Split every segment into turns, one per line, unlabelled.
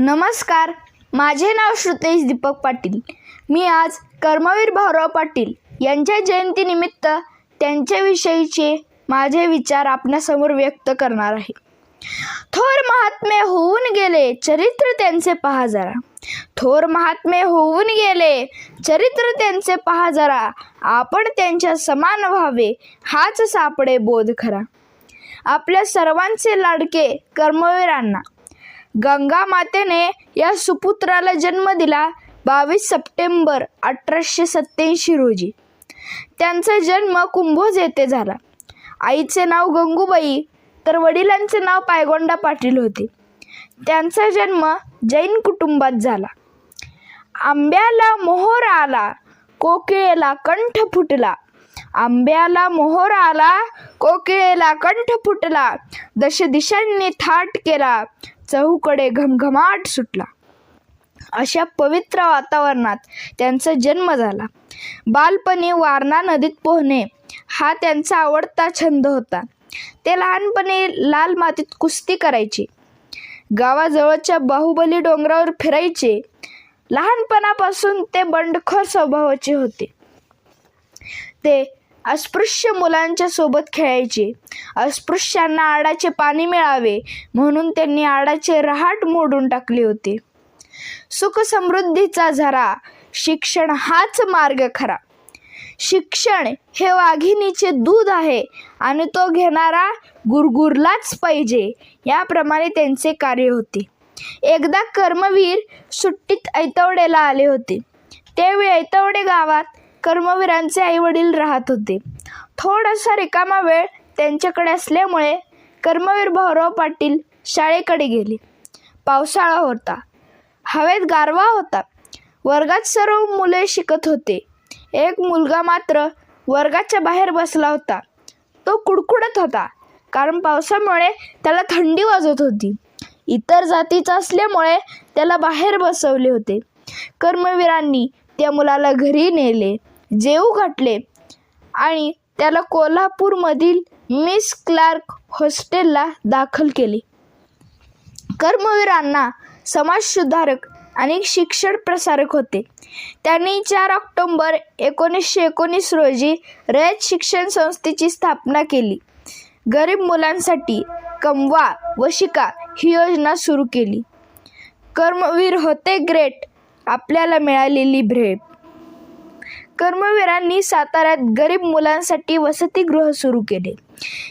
नमस्कार माझे नाव श्रुतेश दीपक पाटील. मी आज कर्मवीर भाऊराव पाटील यांच्या जयंतीनिमित्त त्यांच्याविषयीचे माझे विचार आपणासमोर व्यक्त करणार आहे. थोर महात्मे होऊन गेले चरित्र त्यांचे पहा जरा. थोर महात्मे होऊन गेले चरित्र त्यांचे पहा जरा. आपण त्यांच्या समान व्हावे हाच सापडे बोध खरा. आपल्या सर्वांचे लाडके कर्मवीरांना. गंगा मातेने या सुपुत्राला जन्म दिला बावीस सप्टेंबर अठराशे सत्याऐंशी रोजी. त्यांचा जन्म कुंभोज येथे झाला. आईचे नाव गंगूबाई तर वडिलांचे नाव पायगोंडा पाटील होते. त्यांचा जन्म जैन कुटुंबात झाला. आंब्याला मोहर आला कोकिळेला कंठ फुटला. आंब्याला मोहर आला कोकिळेला कंठ फुटला. दश दिशांनी थाट केला चहूकडे घमघमाट सुटला. अशा पवित्र वातावरणात त्यांचा जन्म झाला. बालपणी वारणा नदीत पोहणे हा त्यांचा आवडता छंद होता. ते लहानपणी लाल मातीत कुस्ती करायचे. गावाजवळच्या बाहुबली डोंगरावर फिरायचे. लहानपणापासून ते बंडखोर स्वभावाचे होते. ते अस्पृश्य मुलांच्या सोबत खेळायचे. अस्पृश्यांना आडाचे पाणी मिळावे म्हणून त्यांनी आडाचे रहाट मोडून टाकले होते. सुखसमृद्धीचा झरा शिक्षण हाच मार्ग खरा. शिक्षण हे वाघिणीचे दूध आहे आणि तो घेणारा गुरगुरलाच पाहिजे याप्रमाणे त्यांचे कार्य होते. एकदा कर्मवीर सुट्टीत ऐतवडेला आले होते. त्यावेळी ऐतवडे गावात कर्मवीरांचे आईवडील राहत होते. थोडासा रिकामा वेळ त्यांच्याकडे असल्यामुळे कर्मवीर भाऊराव पाटील शाळेकडे गेले. पावसाळा होता. हवेत गारवा होता. वर्गात सर्व मुले शिकत होते. एक मुलगा मात्र वर्गाच्या बाहेर बसला होता. तो कुडकुडत होता. कारण पावसामुळे त्याला थंडी वाजत होती. इतर जातीचा असल्यामुळे त्याला बाहेर बसवले होते. कर्मवीरांनी त्या मुलाला घरी नेले. जेऊ घातले. आणि त्याला कोल्हापूरमधील मिस क्लार्क हॉस्टेलला दाखल केले. कर्मवीरांना समाजसुधारक आणि शिक्षण प्रसारक होते. त्यांनी चार ऑक्टोंबर एकोणीसशे एकोणीस रोजी रयत शिक्षण संस्थेची स्थापना केली. गरीब मुलांसाठी कमवा व शिका ही योजना सुरू केली. कर्मवीर होते ग्रेट आपल्याला मिळालेली भेट. कर्मवीरांनी साताऱ्यात गरीब मुलांसाठी वसतिगृह सुरू केले.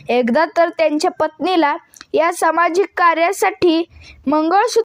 एकदा तर त्यांच्या पत्नीला या सामाजिक कार्यासाठी मंगळसूत्र